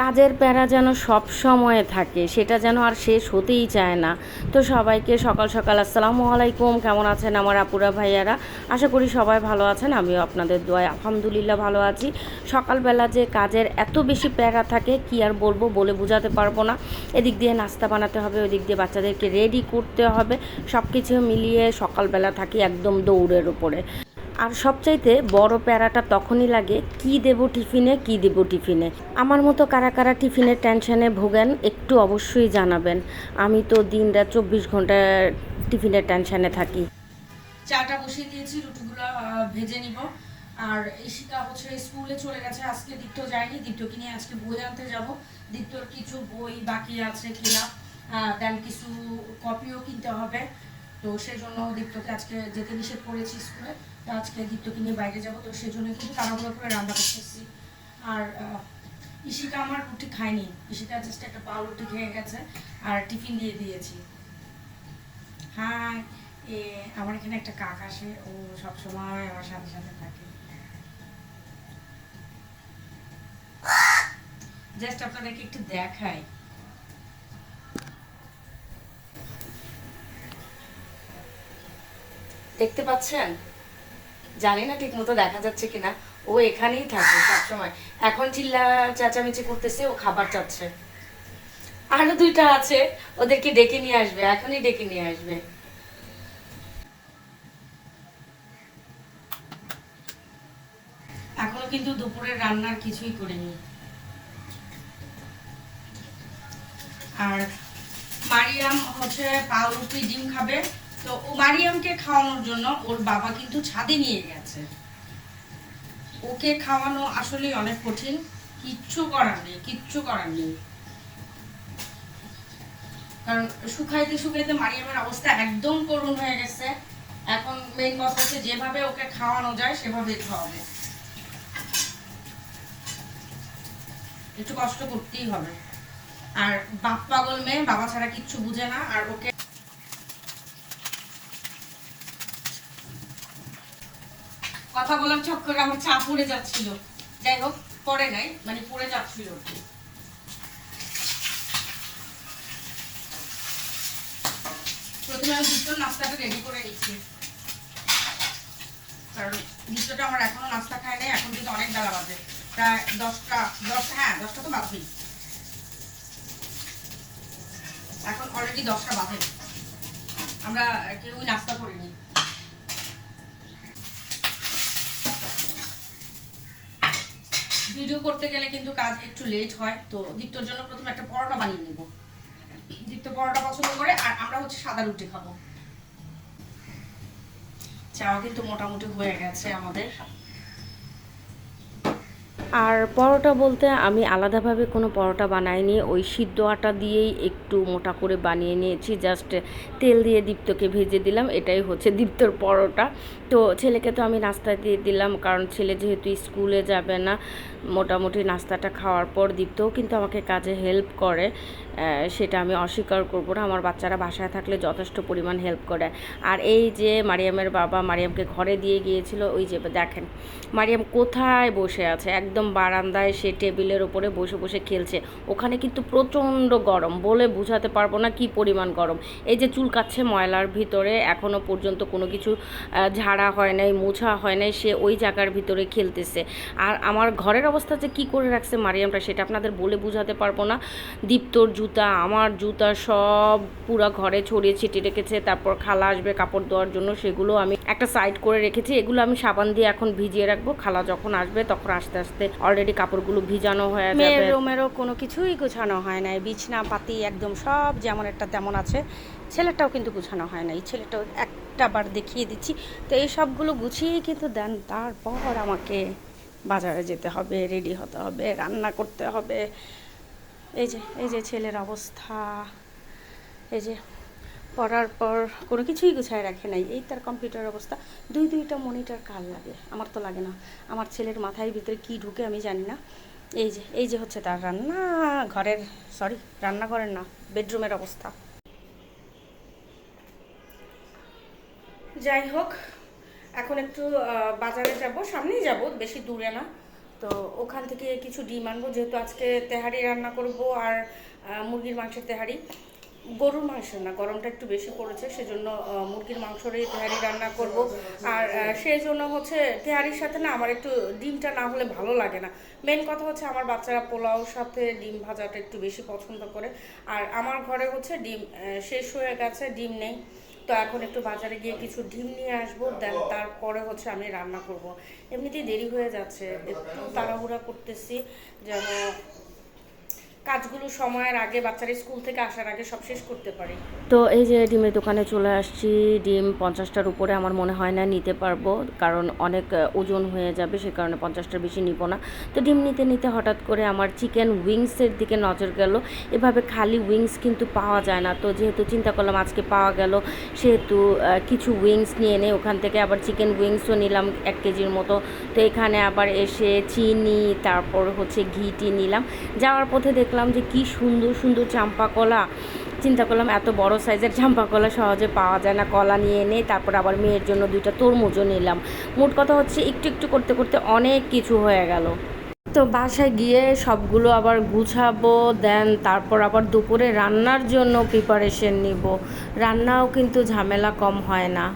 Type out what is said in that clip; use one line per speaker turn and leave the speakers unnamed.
কাজের প্যারা যেন সব সময় থাকে, সেটা যেন আর শেষ হতেই চায় না। তো সবাইকে সকাল সকাল আসসালামু আলাইকুম, কেমন আছেন আমার আপুরা ভাইয়ারা? আশা করি সবাই ভালো আছেন, আমিও আপনাদের দোয়ায় আলহামদুলিল্লাহ ভালো আছি। সকালবেলা যে কাজের এত বেশি প্যারা থাকে, কি আর বলব বলে বোঝাতে পারব না। এদিক দিয়ে নাস্তা বানাতে হবে, ওদিক দিয়ে বাচ্চাদেরকে রেডি করতে হবে। সব কিছু মিলিয়ে সকালবেলা থাকি একদম দৌড়ের উপরে। আর সবচাইতে বড় প্যারাটা তখনই লাগে, কি দেব টিফিনে, কি দেব টিফিনে। আমার মতো কারা কারা টিফিনের টেনশনে ভোগেন, একটু অবশ্যই জানাবেন। আমি তো দিন রাত চব্বিশ ঘণ্টা টিফিনের টেনশনে থাকি।
চাটা বসিয়ে দিয়েছি, রুটিগুলো ভেজে নিব। আর ইশিকা হচ্ছে স্কুলে চলে গেছে, আজকে দীপ্ত যায়নি। দীপ্তকে নিয়ে আজকে বই আনতে যাব। দীপ্তর কিছু বই বাকি আছে কিনা দেন কিছু কপিও কিনতে হবে। তো সেই জন্য দীপ্তকে আজকে যেতে নিষেধ করেছি স্কুলে, তো আজকে দীপ্তকে নিয়ে বাইরে যাব, তো সেই জন্য কিন্তু তাড়াহুড়ো করে রান্না করতেছি। আর ইশিকা আমার রুটি খায়নি। ইশিকা জাস্ট একটা পাউ রুটি খেয়ে গেছে, আর টিফিন দিয়ে দিয়েছি। হ্যাঁ এ, আমার এখানে একটা কাক আসে ও সবসময় আমার সাথে সাথে থাকে। জাস্ট আপনাদেরকে একটু দেখাই।
দেখতে পাচ্ছেন? জানি না ঠিক মতো দেখা যাচ্ছে কিনা। ও এখানেই থাকে সবসময়। এখন চিল্লা চেঁচামেচি করতেছে, ও খাবার চাচ্ছে। আরও দুইটা আছে, ওদেরকে ডেকে নিয়ে আসবে, এখনই ডেকে নিয়ে আসবে।
এখনও কিন্তু দুপুরের রান্নার কিছুই করিনি। আর মারিয়াম হচ্ছে পাউরুটি ডিম খাবে। তো ও মারিয়ামকে খাওয়ানোর জন্য, ওর বাবা কিন্তু ছাদে নিয়ে গেছে। ওকে খাওয়ানো আসলে অনেক কঠিন, কিচ্ছু করার নেই, কিচ্ছু করার নেই। কারণ শুকাইতে শুকাইতে মারিয়ামের অবস্থা একদম করুণ হয়ে গেছে। এখন মেইন কথা হচ্ছে যেভাবে ওকে খাওয়ানো যায়, সেভাবেই খাওয়াবে। একটু কষ্ট করতেই হবে। আর বাপ পাগল মেয়ে, বাবা ছাড়া কিচ্ছু বুঝে না, আর ওকে কথা বলার চক্করে আমার চা পড়ে যাচ্ছিল। যাই হোক, পড়ে নাই মানে পড়ে যাচ্ছিল প্রথমে আমি দুটো নাস্তাটা রেডি করে নিচ্ছি। কারণ দ্বিতীয়টা আমার এখনও নাস্তা খায় নাই, এখন কিন্তু অনেক বেলা বাজে। প্রায় দশটা দশটা হ্যাঁ দশটা তো বাজবেই। এখন অলরেডি দশটা বাজে। আমরা কেউই নাস্তা করিনি। ভিডিও করতে গেলে কিন্তু কাজ একটু লেট হয়। তো দীপ্তর জন্য প্রথমে একটা পরোটা বানিয়ে নেব। দীপ্ত পরোটা পছন্দ করে, আর আমরা হচ্ছে সাদা রুটি খাব। চাও কিন্তু মোটামুটি হয়ে গেছে আমাদের।
আর পরোটা বলতে আমি আলাদাভাবে কোনো পরোটা বানাইনি। ওই সিদ্ধ আটা দিয়েই একটু মোটা করে বানিয়ে নিয়েছি। জাস্ট তেল দিয়ে দীপ্তকে ভেজে দিলাম। এটাই হচ্ছে দীপ্তর পরোটা। তো ছেলেকে তো আমি নাস্তা দিয়ে দিলাম। কারণ ছেলে যেহেতু স্কুলে যাবে না, মোটামুটি নাস্তাটা খাওয়ার পর দীপ্তও কিন্তু আমাকে কাজে হেল্প করে। সেটা আমি অস্বীকার করব না। আমার বাচ্চারা বাসায় থাকলে যথেষ্ট পরিমাণ হেল্প করে। আর এই যে মারিয়ামের বাবা মারিয়ামকে ঘরে দিয়ে গিয়েছিল, ওই যে দেখেন, মারিয়াম কোথায় বসে আছে? একদম বারান্দায় সে টেবিলের ওপরে বসে বসে খেলছে। ওখানে কিন্তু প্রচণ্ড গরম, বলে বোঝাতে পারব না কি পরিমাণ গরম। এই যে চুলকাচ্ছে ময়লার ভিতরে এখনও পর্যন্ত কোনো কিছু ঝাড়া হয় নাই, মোছা হয় নাই, সে ওই জায়গার ভিতরে খেলতেছে। আর আমার ঘরের অবস্থা যে কী করে রাখছে মারিয়ামটা, সেটা আপনাদের বলে বোঝাতে পারব না। দীপ্তর জুতা আমার জুতা সব পুরা ঘরে ছড়িয়ে ছিটিয়ে রেখেছে। তারপর খালা আসবে কাপড় দেওয়ার জন্য সেগুলো আমি একটা সাইড করে রেখেছি। এগুলো আমি সাবান দিয়ে এখন ভিজিয়ে রাখব। খালা যখন আসবে তখন আস্তে আস্তে অলরেডি কাপড়গুলো ভিজানো হয়ে যাবে।
রুমেরও কোনো কিছুই গুছানো হয় নাই। বিছনা পাতি একদম সব যেমন একটা তেমন আছে ছেলেটাও কিন্তু গুছানো হয় নাই। ছেলেটাও একটা বার দেখিয়ে দিচ্ছি। তো এই সবগুলো গুছিয়ে কিন্তু দেন। তারপর আমাকে বাজারে যেতে হবে রেডি হতে হবে রান্না করতে হবে। এই যে এই যে ছেলের অবস্থা। এই যে, পড়ার পর কোনো কিছুই গুছায় রাখে নাই। এই তার কম্পিউটার অবস্থা। দুই দুইটা মনিটর কাল লাগে, আমার তো লাগে না। আমার ছেলের মাথায় ভিতরে কি ঢুকে আমি জানি না। এই যে এই যে হচ্ছে তার রান্না ঘরের সরি রান্নাঘরের না বেডরুমের অবস্থা।
যাই হোক, এখন একটু বাজারে যাব, সামনেই যাব, বেশি দূরে না। তো ওখান থেকে কিছু ডিম আনব, যেহেতু আজকে তেহারি রান্না করব আর মুরগির মাংসের তেহারি। গরুর মাংস না, গরমটা একটু বেশি পড়েছে, সেজন্য মুরগির মাংসরই তেহারি রান্না করব। আর সেই জন্য হচ্ছে তেহারির সাথে না আমার একটু ডিমটা না হলে ভালো লাগে না। মেন কথা হচ্ছে আমার বাচ্চারা পোলাওর সাথে ডিম ভাজাটা একটু বেশি পছন্দ করে। আর আমার ঘরে হচ্ছে ডিম শেষ হয়ে গেছে, ডিম নেই। তো এখন একটু বাজারে গিয়ে কিছু ডিম নিয়ে আসব, দেন তারপরে হচ্ছে আমি রান্না করব। এমনিতেই দেরি হয়ে যাচ্ছে, একটু তাড়াহুড়া করতেছি, যেন কাজগুলো সময়ের আগে বাচ্চারা স্কুল থেকে আসার আগে সব শেষ করতে পারি।
তো এই যে ডিমের দোকানে চলে আসছি, ডিম পঞ্চাশটার উপরে আমার মনে হয় না নিতে পারব, কারণ অনেক ওজন হয়ে যাবে, সে কারণে পঞ্চাশটার বেশি নিব না। তো ডিম নিতে নিতে হঠাৎ করে আমার চিকেন উইংসের দিকে নজর গেল। এভাবে খালি উইংস কিন্তু পাওয়া যায় না। তো যেহেতু চিন্তা করলাম আজকে পাওয়া গেল, সেহেতু কিছু উইংস নিয়ে নেই ওখান থেকে আবার চিকেন উইংসও নিলাম এক কেজির মতো। তো এখানে আবার এসে চিনি, তারপর হচ্ছে ঘিটি নিলাম। যাওয়ার পথে দেখলাম যে কি সুন্দর সুন্দর চাম্পা কলা চিন্তা করলাম এত বড় সাইজের চাম্পা কলা সহজে পাওয়া যায় না, কলা নিয়ে এনে তারপর আবার মেয়ের জন্য দুইটা তরমুজও নিলাম। মোট কথা হচ্ছে একটু একটু করতে করতে অনেক কিছু হয়ে গেল। তো বাসায় গিয়ে সবগুলো আবার গুছাবো, দেন তারপর আবার দুপুরে রান্নার জন্য প্রিপারেশন নিব। রান্নাও কিন্তু ঝামেলা কম হয় না।